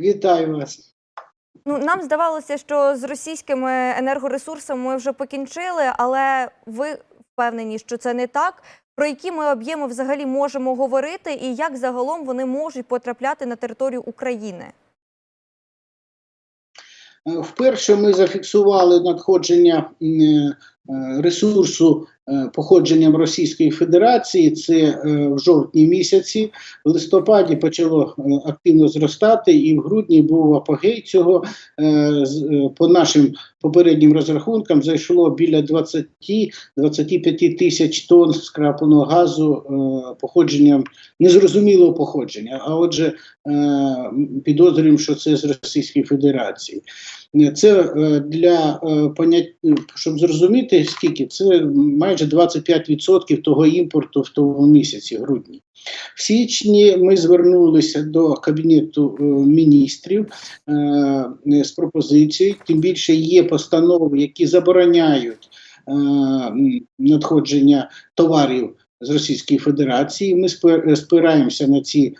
Вітаю вас. Ну, нам здавалося, що з російськими енергоресурсами ми вже покінчили, але ви впевнені, що це не так. Про які ми об'єми взагалі можемо говорити, і як загалом вони можуть потрапляти на територію України? Е, Вперше ми зафіксували надходження е, ресурсу походженням Російської Федерації. Це е, в жовтні місяці. В листопаді почало е, активно зростати, і в грудні був апогей цього. Е, е, По нашим попереднім розрахункам зайшло біля 20-25 тисяч тонн скрапленого газу е, походженням незрозумілого походження. А отже, е, підозрюємо, що це з Російської Федерації. Е, Це е, для е, понять, щоб зрозуміти, скільки це майже 25% того імпорту в тому місяці, грудні. В січні ми звернулися до Кабінету е, міністрів е, з пропозицією, тим більше є постанови, які забороняють е, надходження товарів з Російської Федерації. Ми спи- спираємося на ці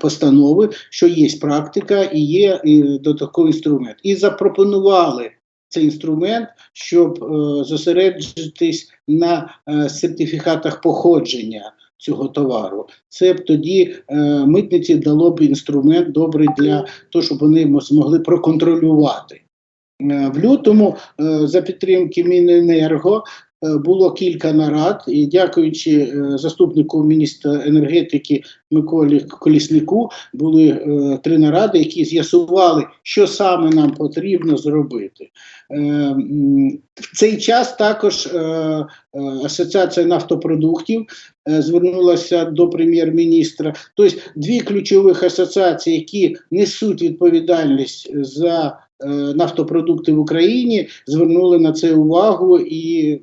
постанови, що є практика і є і додатковий інструмент. І запропонували цей інструмент, щоб е, зосередитись на е, сертифікатах походження цього товару. Це б тоді е, митниці дало б інструмент добрий для того, щоб вони змогли проконтролювати. Е, В лютому за підтримки Міненерго було кілька нарад, і дякуючи е, заступнику міністра енергетики Миколі Коліснику, були е, три наради, які з'ясували, що саме нам потрібно зробити. Е, В цей час також е, е, Асоціація нафтопродуктів е, звернулася до прем'єр-міністра. Тобто дві ключових асоціації, які несуть відповідальність за е, нафтопродукти в Україні, звернули на це увагу і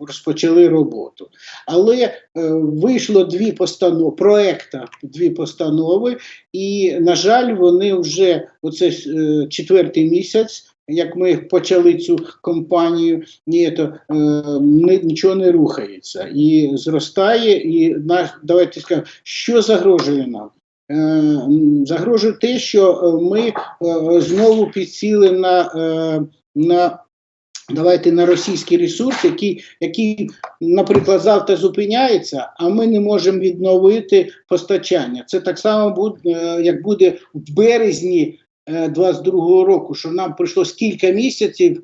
розпочали роботу. Але е, вийшло дві постанови, проекта, дві постанови, і, на жаль, вони вже оце е, четвертий місяць. Як ми почали цю кампанію, ні, то, е, нічого не рухається і зростає. І наш, давайте скажемо, що загрожує нам? Е, загрожує те, що е, ми е, знову підсіли на, на давайте на російський ресурс, який, який, наприклад, завтра зупиняється, а ми не можемо відновити постачання. Це так само буде, як буде в березні 22-го року, що нам прийшлось кілька місяців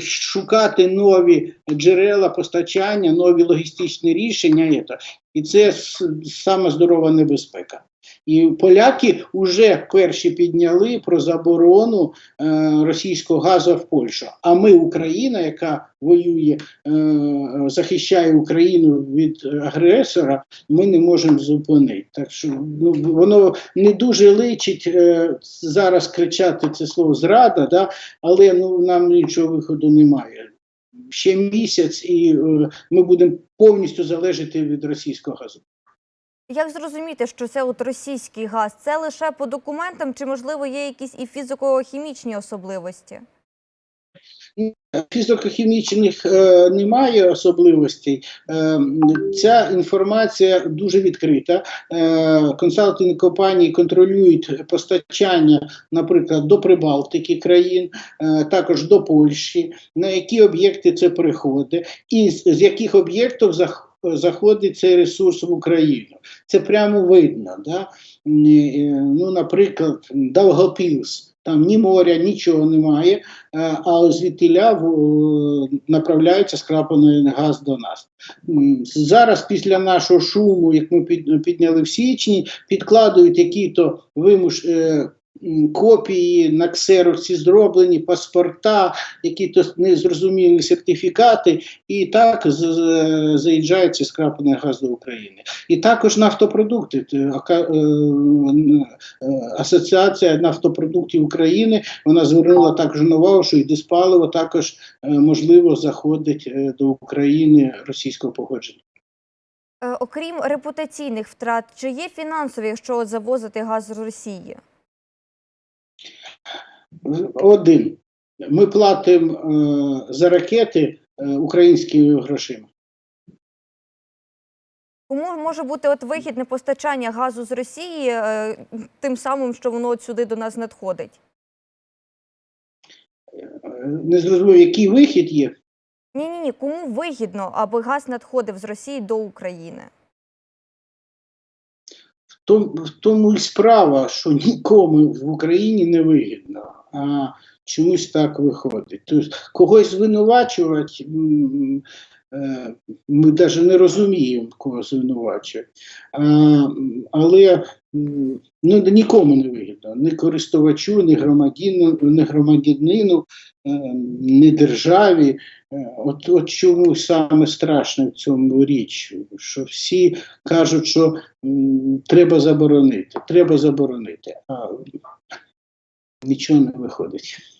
шукати нові джерела постачання, нові логістичні рішення. і це. Саме здорова небезпека. І поляки вже перші підняли про заборону е, російського газу в Польщу. А ми, Україна, яка воює, е, захищає Україну від агресора, ми не можемо зупинити. Так що ну, воно не дуже личить е, зараз кричати це слово зрада, да? але ну, нам іншого виходу немає. Ще місяць, і е, ми будемо повністю залежати від російського газу. Як зрозуміти, що це от російський газ? Це лише по документам, чи можливо є якісь і фізико-хімічні особливості? Фізико-хімічних е, немає особливостей. Е, ця інформація дуже відкрита. Е, консалтинг компанії контролюють постачання, наприклад, до Прибалтики країн, е, також до Польщі, на які об'єкти це приходить, і з, з яких об'єктів зах- заходить цей ресурс в Україну. Це прямо видно. Да? Е, Ну, наприклад, Давгопілс. Там ні моря, нічого немає, е, а звідтіля направляється скраплений газ до нас. Зараз, після нашого шуму, як ми підняли в січні, підкладують які-то вимуш. Копії на ксероксі зроблені, паспорта, які-то незрозумілі сертифікати, і так заїжджається скраплений газ до України. І також нафтопродукти. Е, е, Асоціація нафтопродуктів України вона звернула також на увагу, що і диспаливо також е, можливо заходить до України російського походження. Окрім репутаційних втрат, чи є фінансові, якщо завозити газ з Росії? Один. Ми платимо е, за ракети е, українськими грошима. Кому може бути от вихід непостачання газу з Росії, е, тим самим, що воно от сюди до нас надходить? Не зрозумів, який вихід є. Ні, ні, ні. Кому вигідно, аби газ надходив з Росії до України? В тому, в тому і справа, що нікому в Україні не вигідно, а чомусь так виходить. Тобто когось звинувачувати, е, ми навіть не розуміємо, кого звинувачувати. Але ну, нікому не вигідно, ні користувачу, ні громадянину, ні громадянину, е, ні державі. Е, От, от чому саме страшне в цьому річ, що всі кажуть, що м, треба заборонити, треба заборонити, а нічого не виходить.